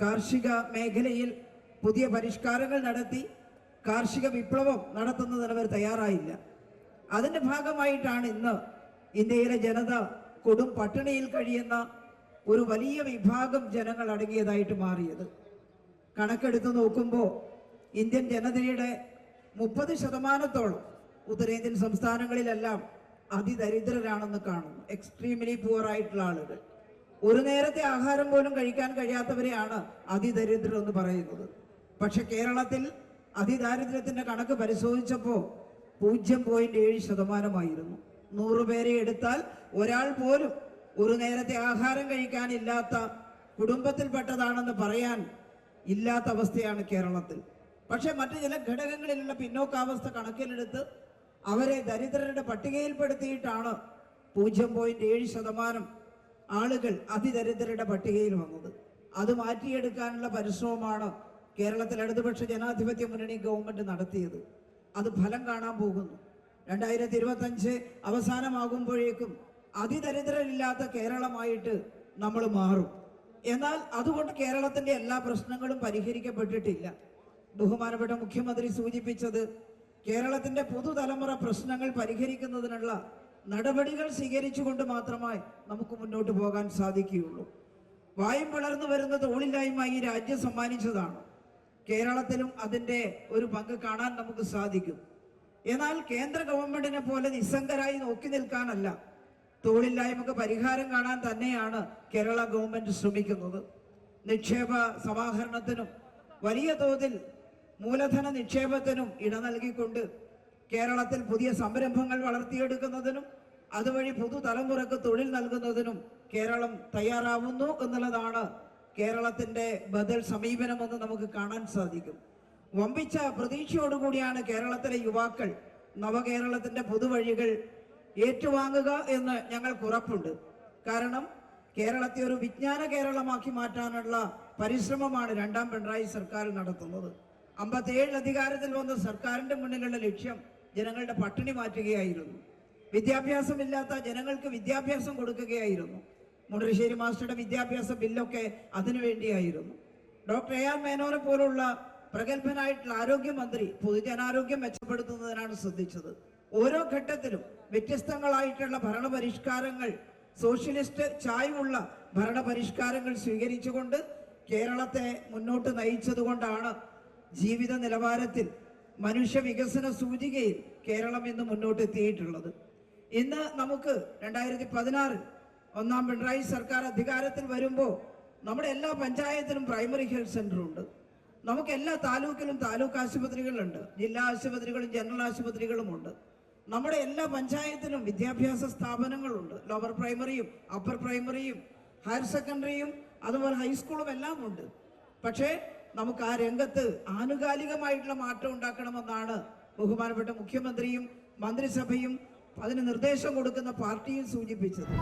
കാർഷിക മേഖലയിൽ പുതിയ പരിഷ്കാരങ്ങൾ നടത്തി കാർഷിക വിപ്ലവം നടത്തുന്നതിന് അവർ തയ്യാറായില്ല. അതിന്റെ ഭാഗമായിട്ടാണ് ഇന്ന് ഇന്ത്യയിലെ ജനത കൊടും പട്ടിണിയിൽ കഴിയുന്ന ഒരു വലിയ വിഭാഗം ജനങ്ങൾ അടങ്ങിയതായിട്ട് മാറിയത്. കണക്കെടുത്ത് നോക്കുമ്പോൾ ഇന്ത്യൻ ജനതയുടെ മുപ്പത് ശതമാനത്തോളം ഉത്തരേന്ത്യൻ സംസ്ഥാനങ്ങളിലെല്ലാം അതിദരിദ്രരാണെന്ന് കാണുന്നു. എക്സ്ട്രീംലി പുവർ ആയിട്ടുള്ള ആളുകൾ. ഒരു നേരത്തെ ആഹാരം പോലും കഴിക്കാൻ കഴിയാത്തവരെയാണ് അതിദരിദ്രർ എന്ന് പറയുന്നത്. പക്ഷെ കേരളത്തിൽ അതിദാരിദ്ര്യത്തിന്റെ കണക്ക് പരിശോധിച്ചപ്പോൾ പൂജ്യം പോയിന്റ് ഏഴ് ശതമാനമായിരുന്നു. നൂറ് പേരെ എടുത്താൽ ഒരാൾ പോലും ഒരു നേരത്തെ ആഹാരം കഴിക്കാനില്ലാത്ത കുടുംബത്തിൽപ്പെട്ടതാണെന്ന് പറയാൻ ഇല്ലാത്ത അവസ്ഥയാണ് കേരളത്തിൽ. പക്ഷേ മറ്റു ചില ഘടകങ്ങളിലുള്ള പിന്നോക്കാവസ്ഥ കണക്കിലെടുത്ത് അവരെ ദരിദ്രരുടെ പട്ടികയിൽപ്പെടുത്തിയിട്ടാണ് പൂജ്യം പോയിന്റ് ഏഴ് ശതമാനം ആളുകൾ അതിദരിദ്രരുടെ പട്ടികയിൽ വന്നത്. അത് മാറ്റിയെടുക്കാനുള്ള പരിശ്രമമാണ് കേരളത്തിൽ ഇടതുപക്ഷ ജനാധിപത്യ മുന്നണി ഗവൺമെന്റ് നടത്തിയത്. അത് ഫലം കാണാൻ പോകുന്നു. രണ്ടായിരത്തി ഇരുപത്തി അഞ്ച് അവസാനമാകുമ്പോഴേക്കും അതിദരിദ്രരില്ലാത്ത കേരളമായിട്ട് നമ്മൾ മാറും. എന്നാൽ അതുകൊണ്ട് കേരളത്തിന്റെ എല്ലാ പ്രശ്നങ്ങളും പരിഹരിക്കപ്പെട്ടിട്ടില്ല. ബഹുമാനപ്പെട്ട മുഖ്യമന്ത്രി സൂചിപ്പിച്ചത് കേരളത്തിന്റെ പുതുതലമുറ പ്രശ്നങ്ങൾ പരിഹരിക്കുന്നതിനുള്ള നടപടികൾ സ്വീകരിച്ചുകൊണ്ട് മാത്രമായി നമുക്ക് മുന്നോട്ട് പോകാൻ സാധിക്കുകയുള്ളൂ. വായും വളർന്നു വരുന്ന തൊഴിലില്ലായ്മ ഈ രാജ്യം സമ്മാനിച്ചതാണ്. കേരളത്തിലും അതിന്റെ ഒരു പങ്ക് കാണാൻ നമുക്ക് സാധിക്കും. എന്നാൽ കേന്ദ്ര ഗവൺമെന്റിനെ പോലെ നിസ്സംഗരായി നോക്കി നിൽക്കാനല്ല. തൊഴിലില്ലായ്മക്ക് പരിഹാരം കാണാൻ തന്നെയാണ് കേരള ഗവൺമെന്റ് ശ്രമിക്കുന്നത്. നിക്ഷേപ സമാഹരണത്തിനും വലിയ തോതിൽ മൂലധന നിക്ഷേപത്തിനും ഇട നൽകിക്കൊണ്ട് കേരളത്തിൽ പുതിയ സംരംഭങ്ങൾ വളർത്തിയെടുക്കുന്നതിനും അതുവഴി പുതുതലമുറക്ക് തൊഴിൽ നൽകുന്നതിനും കേരളം തയ്യാറാവുന്നു എന്നുള്ളതാണ് കേരളത്തിന്റെ ബദൽ സമീപനമെന്ന് നമുക്ക് കാണാൻ സാധിക്കും. വമ്പിച്ച പ്രതീക്ഷയോടുകൂടിയാണ് കേരളത്തിലെ യുവാക്കൾ നവകേരളത്തിന്റെ പുതുവഴികൾ ഏറ്റുവാങ്ങുക എന്ന് ഞങ്ങൾക്ക് ഉറപ്പുണ്ട്. കാരണം കേരളത്തെ ഒരു വിജ്ഞാന കേരളമാക്കി മാറ്റാനുള്ള പരിശ്രമമാണ് രണ്ടാം പിണറായി സർക്കാർ നടത്തുന്നത്. അമ്പത്തേഴ് അധികാരത്തിൽ വന്ന സർക്കാരിന്റെ മുന്നിലുള്ള ലക്ഷ്യം ജനങ്ങളുടെ പട്ടിണി മാറ്റുകയായിരുന്നു. വിദ്യാഭ്യാസമില്ലാത്ത ജനങ്ങൾക്ക് വിദ്യാഭ്യാസം കൊടുക്കുകയായിരുന്നു. മുണ്ടശ്ശേരി മാസ്റ്ററുടെ വിദ്യാഭ്യാസ ബില്ലൊക്കെ അതിനുവേണ്ടിയായിരുന്നു ഡോക്ടർ എ ആർ മേനോനെ പോലുള്ള പ്രഗത്ഭനായിട്ടുള്ള ആരോഗ്യമന്ത്രി പൊതുജനാരോഗ്യം മെച്ചപ്പെടുത്തുന്നതിനാണ് ശ്രദ്ധിച്ചത്. ഓരോ ഘട്ടത്തിലും വ്യത്യസ്തങ്ങളായിട്ടുള്ള ഭരണപരിഷ്കാരങ്ങൾ സോഷ്യലിസ്റ്റ് ചായ്വുള്ള ഭരണപരിഷ്കാരങ്ങൾ സ്വീകരിച്ചുകൊണ്ട് കേരളത്തെ മുന്നോട്ട് നയിച്ചതുകൊണ്ടാണ് ജീവിത നിലവാരത്തിൽ മനുഷ്യ വികസന സൂചികയിൽ കേരളം ഇന്ന് മുന്നോട്ട് എത്തിയിട്ടുള്ളത് ഇന്ന് നമുക്ക് രണ്ടായിരത്തി പതിനാറിൽ ഒന്നാം പിണറായി സർക്കാർ അധികാരത്തിൽ വരുമ്പോൾ നമ്മുടെ എല്ലാ പഞ്ചായത്തിലും പ്രൈമറി ഹെൽത്ത് സെന്റർ ഉണ്ട്. നമുക്ക് എല്ലാ താലൂക്കിലും താലൂക്ക് ആശുപത്രികളുണ്ട്. ജില്ലാ ആശുപത്രികളും ജനറൽ ആശുപത്രികളും ഉണ്ട്. നമ്മുടെ എല്ലാ പഞ്ചായത്തിലും വിദ്യാഭ്യാസ സ്ഥാപനങ്ങളുണ്ട്. ലോവർ പ്രൈമറിയും അപ്പർ പ്രൈമറിയും ഹയർ സെക്കൻഡറിയും അതുപോലെ ഹൈസ്കൂളും എല്ലാം ഉണ്ട്. പക്ഷേ നമുക്ക് ആ രംഗത്ത് ആനുകാലികമായിട്ടുള്ള മാറ്റം ഉണ്ടാക്കണമെന്നാണ് ബഹുമാനപ്പെട്ട മുഖ്യമന്ത്രിയും മന്ത്രിസഭയും അതിന് നിർദ്ദേശം കൊടുക്കുന്ന പാർട്ടിയും സൂചിപ്പിച്ചത്.